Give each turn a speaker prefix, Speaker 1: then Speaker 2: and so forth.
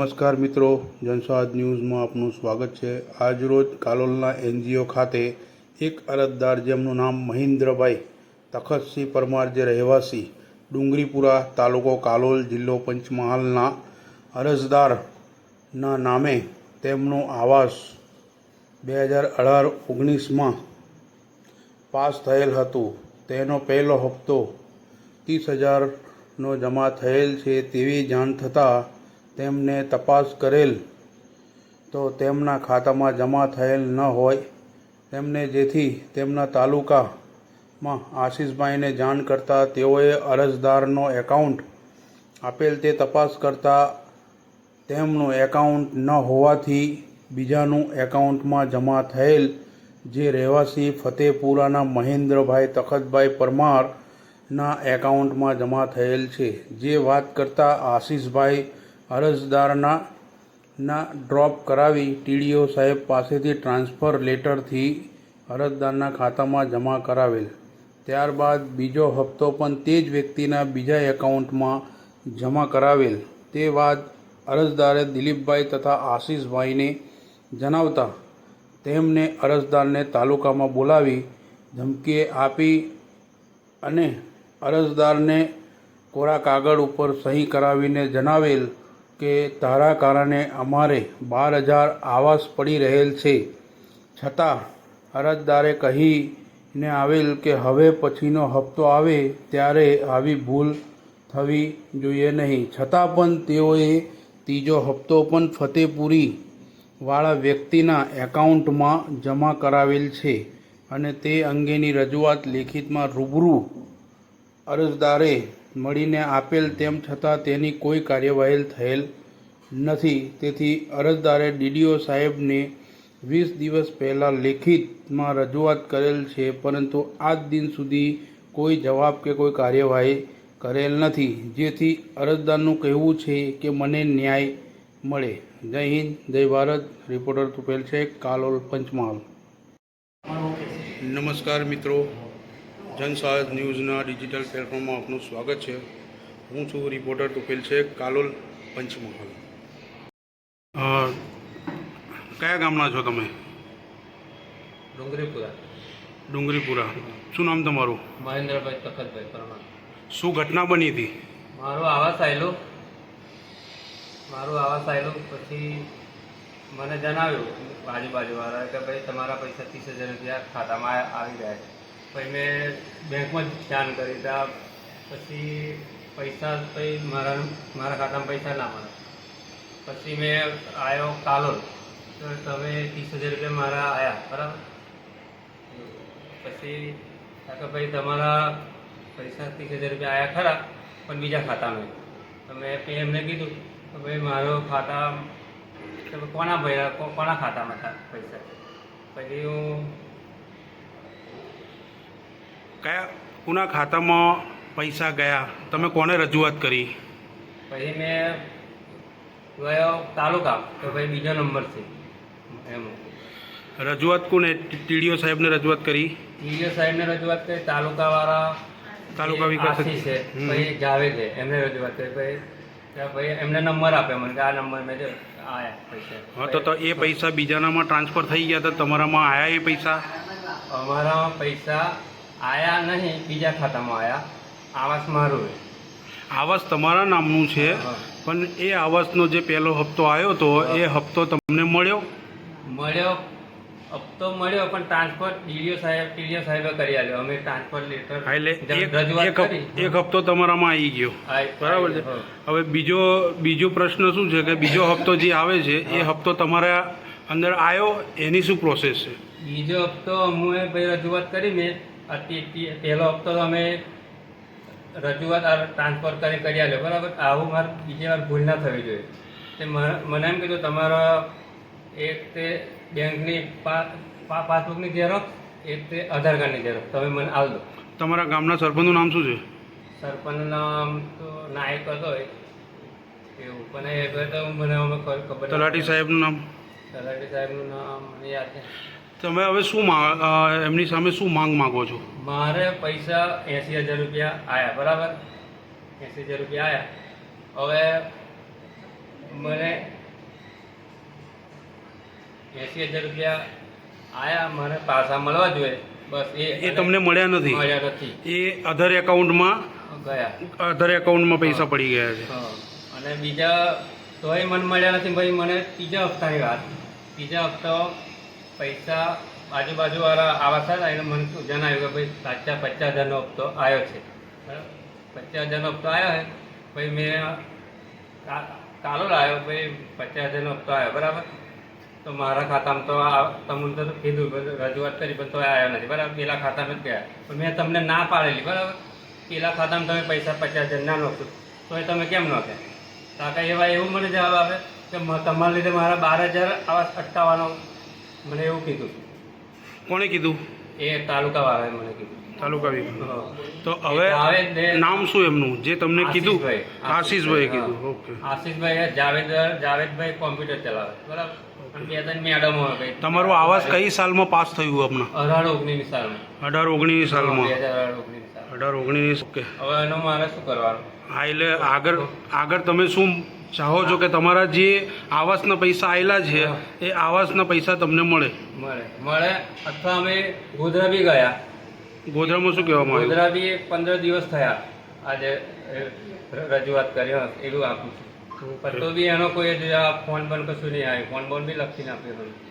Speaker 1: નમસ્કાર મિત્રો જનસ્વાદ ન્યૂઝમાં આપનું સ્વાગત છે. આજરોજ કાલોલના એનજીઓ ખાતે એક અરજદાર જેમનું નામ મહેન્દ્રભાઈ તખતસિંહ પરમાર, જે રહેવાસી ડુંગરીપુરા તાલુકો કાલોલ જિલ્લો પંચમહાલના અરજદારના નામે તેમનો આવાસ બે હજાર અઢાર ઓગણીસમાં પાસ થયેલ હતું. તેનો પહેલો હપ્તો ત્રીસ હજારનો જમા થયેલ છે તેવી જાણ થતાં તેમને તપાસ કરેલ તો તેમના ખાતામાં જમા થયેલ ન હોય. તેમને જેથી તેમના તાલુકામાં આશીષભાઈને જાણ કરતાં તેઓએ અરજદારનો એકાઉન્ટ આપેલ તે તપાસ કરતાં તેમનું એકાઉન્ટ ન હોવાથી બીજાનું એકાઉન્ટમાં જમા થયેલ જે રહેવાસી ફતેપુરાના મહેન્દ્રભાઈ તખતભાઈ પરમારના એકાઉન્ટમાં જમા થયેલ છે. જે વાત કરતાં આશીષભાઈ અરજદારના ના ડ્રોપ કરાવી ટીડીઓ સાહેબ પાસેથી ટ્રાન્સફર લેટરથી અરજદારના ખાતામાં જમા કરાવેલ. ત્યારબાદ બીજો હપ્તો પણ તે જ વ્યક્તિના બીજા એકાઉન્ટમાં જમા કરાવેલ. તે વાત અરજદારે દિલીપભાઈ તથા આશીષભાઈને જણાવતા તેમને અરજદારને તાલુકામાં બોલાવી ધમકી આપી અને અરજદારને કોરા કાગળ ઉપર સહી કરાવીને જણાવેલ કે તારા કારણે અમારે બાર હજાર આવાસ પડી રહેલ છે. છતાં અરજદારે કહીને આવેલ કે હવે પછીનો હપ્તો આવે ત્યારે આવી ભૂલ થવી જોઈએ નહીં. છતાં પણ તેઓએ ત્રીજો હપ્તો પણ ફતેપુરી વાળા વ્યક્તિના એકાઉન્ટમાં જમા કરાવેલ છે અને તે અંગેની રજૂઆત લેખિતમાં રૂબરૂ અરજદારે મળીને આપેલ તેમ છતાં તેની કોઈ કાર્યવાહી થયેલ નથી. તેથી અરજદારે ડીડીઓ સાહેબને વીસ દિવસ પહેલાં લેખિતમાં રજૂઆત કરેલ છે, પરંતુ આજ દિન સુધી કોઈ જવાબ કે કોઈ કાર્યવાહી કરેલ નથી. જેથી અરજદારનું કહેવું છે કે મને ન્યાય મળે. જય હિન્દ, જય ભારત. રિપોર્ટર તુપેલ છે કાલોલ પંચમહાલ. નમસ્કાર મિત્રો. જનસાહસ ન્યૂઝના ડિજિટલ પ્લેટફોર્મમાં આપનું સ્વાગત છે. હું છું રિપોર્ટર તુપેલ છે કાલોલ પંચમહાલ. કયા ગામના છો તમે?
Speaker 2: ડુંગરીપુરા.
Speaker 1: ડુંગરીપુરા. શું નામ તમારું?
Speaker 2: મહેન્દ્રભાઈ તખતભાઈ પરમાર.
Speaker 1: શું ઘટના બની હતી?
Speaker 2: મારો આવાસ આવેલો મારો આવાસ આવેલો પછી મને જણાવ્યું આજુબાજુવાળા કે ભાઈ તમારા પૈસા ત્રીસ હજાર રૂપિયા ખાતામાં આવી ગયા છે. પછી મેં બેંકમાં જ ધ્યાન કરી હતા પછી પૈસા પછી મારા મારા ખાતામાં પૈસા ના મળે. પછી મેં આવ્યો કાલોલ. તો તમે ત્રીસ હજાર રૂપિયા મારા આવ્યા બરાબર? પછી કે ભાઈ, તમારા પૈસા ત્રીસ હજાર રૂપિયા આવ્યા ખરા, પણ બીજા ખાતામાં. તો મેં એમને કીધું કે, ભાઈ, મારો ખાતા કોના ભર્યા, કોના ખાતામાં હતા પૈસા? પછી હું
Speaker 1: કયા કોના ખાતામાં પૈસા ગયા? તમે કોને રજૂઆત કરી?
Speaker 2: પછી મેં ગયો તાલુકા તો ભાઈ બીજો નંબર છે. એમ.
Speaker 1: રજૂઆત કોને? ટીડીઓ સાહેબને રજૂઆત કરી?
Speaker 2: ટીડીઓ સાહેબને રજૂઆત કરી તાલુકાવાળા
Speaker 1: તાલુકા વિકાસ
Speaker 2: છે ભાઈ જાવેદ છે એમને રજૂઆત કરી ભાઈ ભાઈ એમને નંબર આપે મને કે આ નંબર મેં આયા પૈસા.
Speaker 1: હા તો તો એ પૈસા બીજાનામાં ટ્રાન્સફર થઈ ગયા તો તમારામાં આયા એ પૈસા?
Speaker 2: અમારા પૈસા આયા નહીં બીજા ખાતામાં આયા. આવાસ મારું.
Speaker 1: આવાસ તમારા નામનું છે પણ એ આવાસનો જે પહેલો હપ્તો આવ્યો તો એ હપ્તો તમને મળ્યો?
Speaker 2: મળ્યો હપ્તો મળ્યો પણ ટ્રાન્સફર ડીડીઓ સાહેબ ટીડીઓ સાહેબે કરી આલ્યો અમે ટ્રાન્સફર લેટર
Speaker 1: હા, એટલે એક એક હપ્તો તમારામાં આવી ગયો. બરાબર છે? હવે બીજો બીજો પ્રશ્ન શું છે કે બીજો હપ્તો જે આવે છે એ હપ્તો તમારા અંદર આવ્યો? એની શું પ્રોસેસ છે?
Speaker 2: બીજો હપ્તો અમે ભાઈ રજૂઆત કરી મેં. અતિ- તિ- પહેલો હપ્તો તો અમે રજૂઆત આ ટ્રાન્સફર કરી કરી આલ્યો બરાબર? આવું મારે બીજી વાર ભૂલ ના થવી જોઈએ. તે મને એમ કીધું તમારા એક તે બેંકની પાસબુકની ઝેરોક્ષ એક તે આધાર કાર્ડની ઝેરોક્ષ તમે મને આવ દો.
Speaker 1: તમારા ગામના સરપંચનું નામ શું છે?
Speaker 2: સરપંચનું નામ તો નાયક હતો એવું પણ એ તો મને અમે ખબર ખબર
Speaker 1: તલાટી સાહેબનું નામ?
Speaker 2: તલાટી સાહેબનું નામ મને યાદ છે.
Speaker 1: તમે હવે શું માંગ એમની સામે શું માંગ માગો છો?
Speaker 2: મારે પૈસા એંસી હજાર રૂપિયા આવ્યા બરાબર? એંસી હજાર રૂપિયા આવ્યા હવે મને એંસી હજાર રૂપિયા આયા મને પાછા મળવા જોઈએ. બસ એ
Speaker 1: એ તમને મળ્યા નથી?
Speaker 2: મળ્યા નથી.
Speaker 1: એ અધર એકાઉન્ટમાં
Speaker 2: ગયા.
Speaker 1: અધર એકાઉન્ટમાં પૈસા પડી ગયા છે.
Speaker 2: હા. અને બીજા તોય મને મળ્યા નથી ભાઈ મને ત્રીજા હપ્તાની વાત. ત્રીજા હપ્તો પૈસા આજુબાજુવાળા આવા હતા એને મને શું જણાવ્યું કે ભાઈ, સાચા પચાસ હજારનો હપ્તો આવ્યો છે. બરાબર? પચાસ હજારનો હપ્તો આવ્યો છે ભાઈ મેં કા- કાલો લાવ્યો, ભાઈ, પચાસ હજારનો હપ્તો આવ્યો, બરાબર? તો મારા ખાતામાં તો તમને તો કીધું રજૂઆત કરી, પણ તો આવ્યો નથી, બરાબર? પેલા ખાતામાં જ ગયા. પણ મેં તમને ના પાડેલી, બરાબર? પેલા ખાતામાં તમે પૈસા પચાસ હજાર ના નોખો એ તમે કેમ નોખે? કાકા એવા એવું મને જવાબ આવે કે તમારા લીધે મારા બાર હજાર આવા અટકાવવાનો મને એવું કીધું.
Speaker 1: કોણે કીધું?
Speaker 2: એ તાલુકા વાળાએ મને કીધું.
Speaker 1: તાલુકા વિભાગ તો હવે નામ શું એમનું? જે તમને કીધું?
Speaker 2: આશીષભાઈ.
Speaker 1: કીધું. ઓકે.
Speaker 2: આશીષભાઈ જાવેદ જાવેદભાઈ કોમ્પ્યુટર ચલાવે. બરાબર?
Speaker 1: તમારું આવાસ કઈ સાલમાં પાસ થયું હમણાં?
Speaker 2: અઢાર ઓગણીસ સાલમાં.
Speaker 1: અઢાર ઓગણીસ સાલમાં.
Speaker 2: અઢાર ઓગણીસ સાલ
Speaker 1: અઢાર ઓગણીસ ઓકે.
Speaker 2: હવે એનો મારે શું કરવાનું?
Speaker 1: હા એટલે આગળ આગળ તમે શું ચાહો છો કે તમારા જે આવાસના પૈસા આવેલા છે એ આવાસના પૈસા તમને મળે.
Speaker 2: મળે. મળે અથવા અમે ગોધરા બી ગયા.
Speaker 1: ગોધરામાં શું કહેવામાં આવ્યું?
Speaker 2: ગોધરા બી પંદર દિવસ થયા. આજે રજૂઆત કરી હા, એવું આપું છું. પત્તો બી એનો કોઈ ફોન બોન કશું નહીં આવ્યું. ફોન બોન બી લખીને આપ્યો